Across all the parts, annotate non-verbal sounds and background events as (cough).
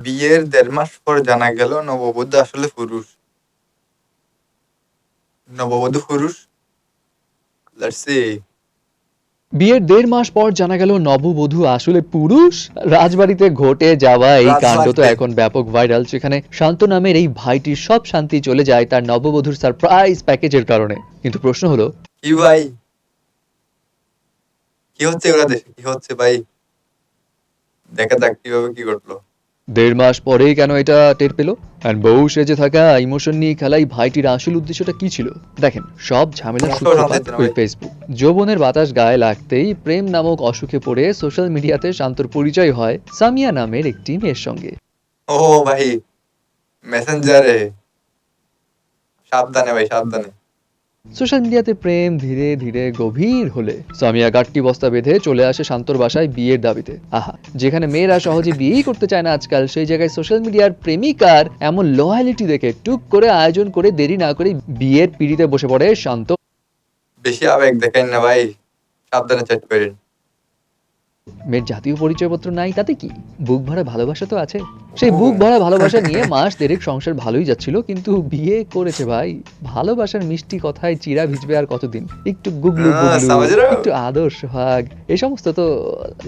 বিয়ের দেড় মাস পর জানা গেল নববধূ আসলে পুরুষ। নববধূ পুরুষ? লেটস সি বিয়ের দেড় মাস পর জানা গেল নববধূ আসলে পুরুষ? রাজবাড়িতে ঘটে যাওয়া এই কাণ্ড তো এখন ব্যাপক ভাইরাল যেখানে শান্ত নামের এই ভাইটির সব শান্তি চলে যায় তার নববধূর সারপ্রাইজ প্যাকেজের কারণে। কিন্তু প্রশ্ন হলো কি ভাই? কি হচ্ছে ওরা দেশে কি হচ্ছে ভাই? দেখা যাক কীভাবে কি ঘটলো। দেড় মাস পরেই কেন এটা টের পেল? আর বউ সেজে থাকা ইমোশন নিয়ে খেলাই ভাইটির আসল উদ্দেশ্যটা কি ছিল? দেখেন সব ঝামেলার মোটেও সূত্রপাত ওই ফেসবুক যৌবনের বাতাস গায়ে লাগতেই প্রেম নামক অসুখে পড়ে সোশ্যাল মিডিয়াতে শান্তর পরিচয় হয় সামিয়া নামের একটি মেয়ের সঙ্গে। ও ভাই মেসেঞ্জারে সাবধানে ভাই সাবধানে। সোশ্যাল মিডিয়াতে প্রেম ধীরে ধীরে গভীর হলে সামিয়া গাট্টি বস্তা বেঁধে চলে আসে শান্তর বাসায় বিয়ের দাবিতে। আহা যেখানে মেয়েরা সহজে বিয়েই করতে চায় না আজকাল সেই জায়গায় সোশ্যাল মিডিয়ার প্রেমিকার এমন লয়ালিটি দেখে টুক করে আয়োজন করে দেরি না করে বিয়ের পিড়িতে বসে পড়ে শান্ত। বেশি আবেগ দেখেন না ভাই সাবধানে চ্যাট করেন। মেয়ের জাতীয় পরিচয়পত্র নাই তাতে কি? বুক ভরা ভালোবাসা তো আছে। সেই বুক ভরা ভালোবাসা (laughs) নিয়ে মাস দেড়েক সংসার ভালোই যাচ্ছিল কিন্তু বিয়ে করেছে ভাই। ভালোবাসার মিষ্টি কথায় চিরা ভিজবে আর কতদিন? একটু গুগলু গুগলু একটু আদর্শ ভাগ এই সমস্ত তো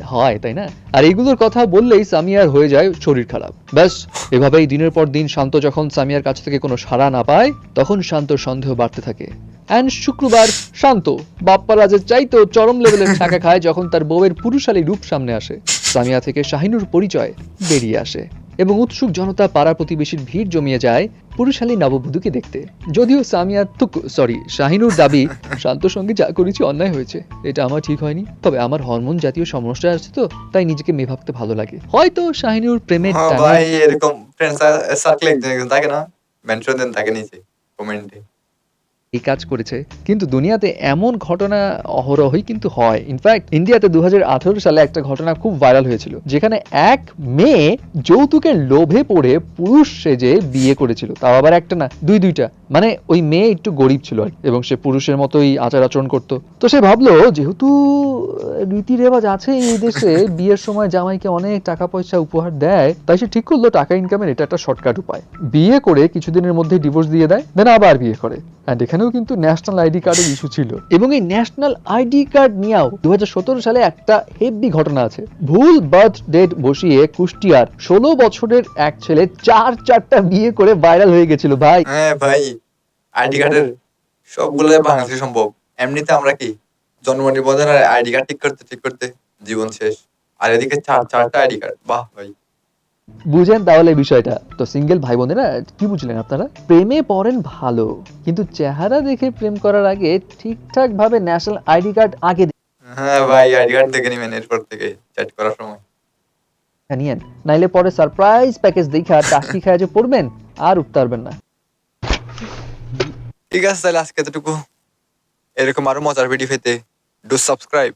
হয় তাই না? আর এইগুলোর কথা বললেই সামিয়ার হয়ে যায় শরীর খারাপ। ব্যাস এভাবেই দিনের পর দিন শান্ত যখন সামিয়ার কাছ থেকে কোনো সাড়া না পায় তখন শান্তর সন্দেহ বাড়তে থাকে। অ্যান্ড শুক্রবার শান্ত বাপ্পা রাজের চাইতেও চরম লেভেলের ছাকা খায় যখন তার বউয়ের পুরুষালী রূপ সামনে আসে। সামিয়া থেকে শাহিনুর পরিচয় বেরিয়ে আসে। এবং উৎসুক জনতা পাড়া প্রতিবেশীর ভিড় জমিয়ে যায় পুরুষালী নববধূকে দেখতে। যদিও সামিয়া তুক সরি শাহিনুর দাবি শান্ত সঙ্গে যা করেছি অন্যায় হয়েছে। এটা আমার ঠিক হয়নি। তবে আমার হরমোন জাতীয় সমস্যা আছে তো তাই নিজেকে মেয়ে ভাবতে ভালো লাগে। হয়তো শাহিনুর প্রেমের হ্যাঁ টানে এরকম ফ্রেন্ড সার্কেল থাকে না? মেনশন দেন থাকে নিচে কমেন্টে এই কাজ করেছে। কিন্তু দুনিয়াতে এমন ঘটনা অহরহই কিন্তু হয়। ইনফ্যাক্ট ইন্ডিয়াতে দু সালে একটা ঘটনা খুব ভাইরাল হয়েছিল, যেখানে এক মেয়ে যৌতুকের লোভে পড়ে পুরুষ সেজে বিয়ে করেছিল। তাও আবার একটা না, দুই দুইটা। মানে ওই মেয়ে একটু গরিব ছিল আর এবং সে পুরুষের মতোই আচার আচরণ করতো। তো সে ভাবলো, যেহেতু রীতি রেওয়াজ আছে এই দেশে, বিয়ের সময় জামাইকে অনেক টাকা পয়সা উপহার দেয়, তাই সে ঠিক করল টাকা ইনকামের এটা একটা শর্টকাট উপায়। বিয়ে করে কিছুদিনের মধ্যে ডিভোর্স দিয়ে দেয় দেন আবার বিয়ে করে। অ্যান্ড এখানেও কিন্তু ন্যাশনাল আইডি কার্ডের ইস্যু ছিল। এবং এই ন্যাশনাল আইডি কার্ড নিয়েও দু সালে একটা হেভি ঘটনা আছে। ভুল বার্থ ডেট বসিয়ে কুষ্টিয়ার ষোলো বছরের এক ছেলে চার চারটা বিয়ে করে ভাইরাল হয়ে গেছিল ভাই। হ্যাঁ ভাই। আইডি কার্ডের সবগুলো বাংলাদেশে সম্ভব। এমনিতে আমরা কি জন্ম নিবন্ধন আর আইডি কার্ড ঠিক করতে ঠিক করতে জীবন শেষ? আর এদিকে চার চারটা আইডি কার্ড বাহ ভাই। বুঝেন তাহলে বিষয়টা। তো সিঙ্গেল ভাই বোনেরা কি বুঝলেন আপনারা? প্রেমে পড়েন ভালো কিন্তু চেহারা দেখে প্রেম করার আগে ঠিকঠাক ভাবে ন্যাশনাল আইডি কার্ড আগে হ্যাঁ ভাই আইডি কার্ড দেখে নিবেন এরপর থেকে চ্যাট করার সময়। দেখে নিয়েন। নাইলে পরে সারপ্রাইজ প্যাকেজ দেখা টাস্কি খায় যে পড়বেন আর উঠতে পারবেন না। ঠিক আছে তাহলে আজকে এতটুকু। এরকম আরও মজার ভিডিও পেতে ডু সাবস্ক্রাইব